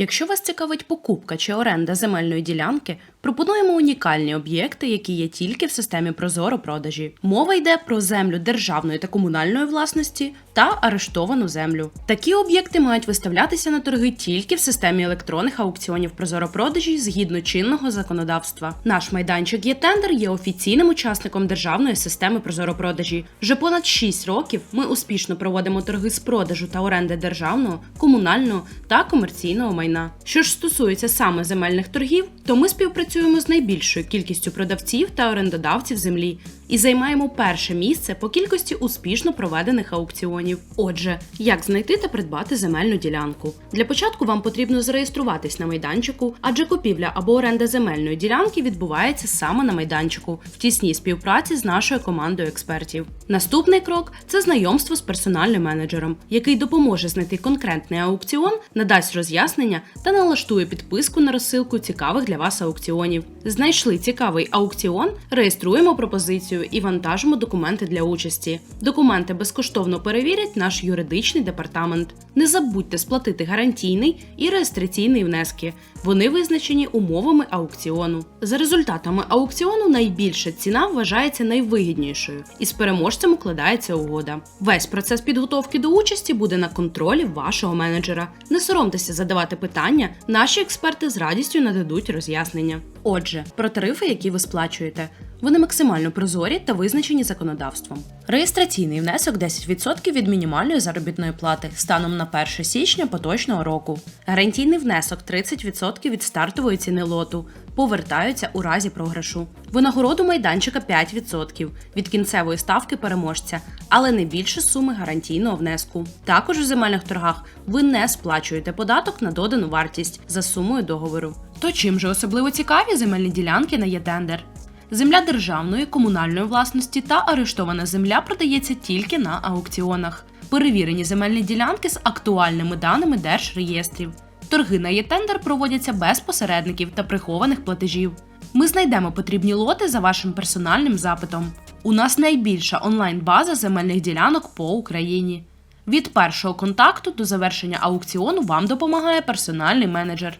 Якщо вас цікавить покупка чи оренда земельної ділянки, пропонуємо унікальні об'єкти, які є тільки в системі Прозоро продажі. Мова йде про землю державної та комунальної власності та арештовану землю. Такі об'єкти мають виставлятися на торги тільки в системі електронних аукціонів Прозоро продажі згідно чинного законодавства. Наш майданчик є тендер є офіційним учасником державної системи Прозоро продажі. Вже понад 6 років ми успішно проводимо торги з продажу та оренди державного, комунального та комерційного майна. Що ж стосується саме земельних торгів, то ми співпрацюємо з найбільшою кількістю продавців та орендодавців землі і займаємо перше місце по кількості успішно проведених аукціонів. Отже, як знайти та придбати земельну ділянку? Для початку вам потрібно зареєструватись на майданчику, адже купівля або оренда земельної ділянки відбувається саме на майданчику в тісній співпраці з нашою командою експертів. Наступний крок це знайомство з персональним менеджером, який допоможе знайти конкретний аукціон, надасть роз'яснення та налаштує підписку на розсилку цікавих вас аукціонів. Знайшли цікавий аукціон, реєструємо пропозицію і вантажимо документи для участі. Документи безкоштовно перевірять наш юридичний департамент. Не забудьте сплатити гарантійний і реєстраційний внески. Вони визначені умовами аукціону. За результатами аукціону найбільша ціна вважається найвигіднішою, і з переможцем укладається угода. Весь процес підготовки до участі буде на контролі вашого менеджера. Не соромтеся задавати питання, наші експерти з радістю нададуть роз'яснення. Отже, про тарифи, які ви сплачуєте. Вони максимально прозорі та визначені законодавством. Реєстраційний внесок 10% від мінімальної заробітної плати станом на 1 січня поточного року. Гарантійний внесок 30% від стартової ціни лоту повертаються у разі програшу. Винагороду майданчика 5% від кінцевої ставки переможця, але не більше суми гарантійного внеску. Також у земельних торгах ви не сплачуєте податок на додану вартість за сумою договору. То чим же особливо цікаві земельні ділянки на ЄТендер? Земля державної, комунальної власності та арештована земля продається тільки на аукціонах. Перевірені земельні ділянки з актуальними даними держреєстрів. Торги на ЄТендер проводяться без посередників та прихованих платежів. Ми знайдемо потрібні лоти за вашим персональним запитом. У нас найбільша онлайн-база земельних ділянок по Україні. Від першого контакту до завершення аукціону вам допомагає персональний менеджер.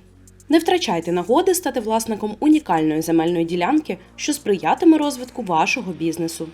Не втрачайте нагоди стати власником унікальної земельної ділянки, що сприятиме розвитку вашого бізнесу.